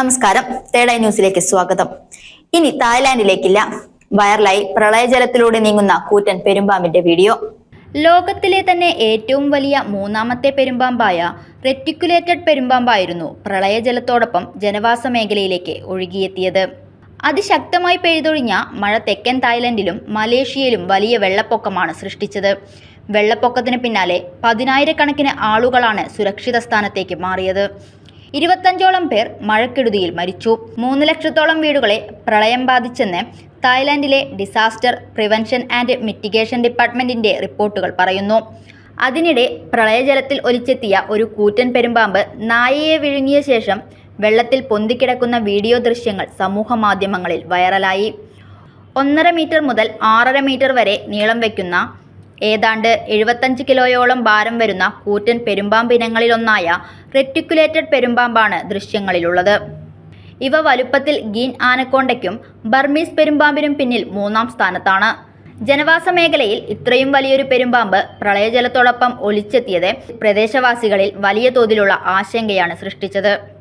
നമസ്കാരം. തേടൈ ന്യൂസിലേക്ക് സ്വാഗതം. ഇനി തായ്ലാന്റിലേക്കില്ല. വൈറലായി പ്രളയജലത്തിലൂടെ നീങ്ങുന്ന കൂറ്റൻ പെരുമ്പാമ്പിന്റെ വീഡിയോ. ലോകത്തിലെ തന്നെ ഏറ്റവും വലിയ മൂന്നാമത്തെ പെരുമ്പാമ്പായ റെറ്റിക്കുലേറ്റഡ് പെരുമ്പാമ്പായിരുന്നു പ്രളയജലത്തോടൊപ്പം ജനവാസ മേഖലയിലേക്ക് ഒഴുകിയെത്തിയത്. അതിശക്തമായി പെയ്തൊഴിഞ്ഞ മഴ തെക്കൻ തായ്ലൻഡിലും മലേഷ്യയിലും വലിയ വെള്ളപ്പൊക്കമാണ് സൃഷ്ടിച്ചത്. വെള്ളപ്പൊക്കത്തിന് പിന്നാലെ പതിനായിരക്കണക്കിന് ആളുകളാണ് സുരക്ഷിത സ്ഥാനത്തേക്ക് മാറിയത്. ഇരുപത്തഞ്ചോളം പേർ മഴക്കെടുതിയിൽ മരിച്ചു. മൂന്ന് ലക്ഷത്തോളം വീടുകളെ പ്രളയം ബാധിച്ചെന്ന് തായ്ലാന്റിലെ ഡിസാസ്റ്റർ പ്രിവെൻഷൻ ആൻഡ് മിറ്റിഗേഷൻ ഡിപ്പാർട്ട്മെന്റിന്റെ റിപ്പോർട്ടുകൾ പറയുന്നു. അതിനിടെ പ്രളയജലത്തിൽ ഒലിച്ചെത്തിയ ഒരു കൂറ്റൻ പെരുമ്പാമ്പ് നായയെ വിഴുങ്ങിയ ശേഷം വെള്ളത്തിൽ പൊന്തിക്കിടക്കുന്ന വീഡിയോ ദൃശ്യങ്ങൾ സമൂഹ മാധ്യമങ്ങളിൽ വൈറലായി. ഒന്നര മീറ്റർ മുതൽ ആറര മീറ്റർ വരെ നീളം വയ്ക്കുന്ന ഏതാണ്ട് എഴുപത്തഞ്ച് കിലോയോളം ഭാരം വരുന്ന കൂറ്റൻ പെരുമ്പാമ്പിനങ്ങളിലൊന്നായ റെറ്റിക്കുലേറ്റഡ് പെരുമ്പാമ്പാണ് ദൃശ്യങ്ങളിലുള്ളത്. ഇവ വലുപ്പത്തിൽ ഗീൻ ആനക്കോണ്ടയ്ക്കും ബർമീസ് പെരുമ്പാമ്പിനും പിന്നിൽ മൂന്നാം സ്ഥാനത്താണ്. ജനവാസ മേഖലയിൽ ഇത്രയും വലിയൊരു പെരുമ്പാമ്പ് പ്രളയജലത്തോടൊപ്പം ഒലിച്ചെത്തിയത് പ്രദേശവാസികളിൽ വലിയ തോതിലുള്ള ആശങ്കയാണ് സൃഷ്ടിച്ചത്.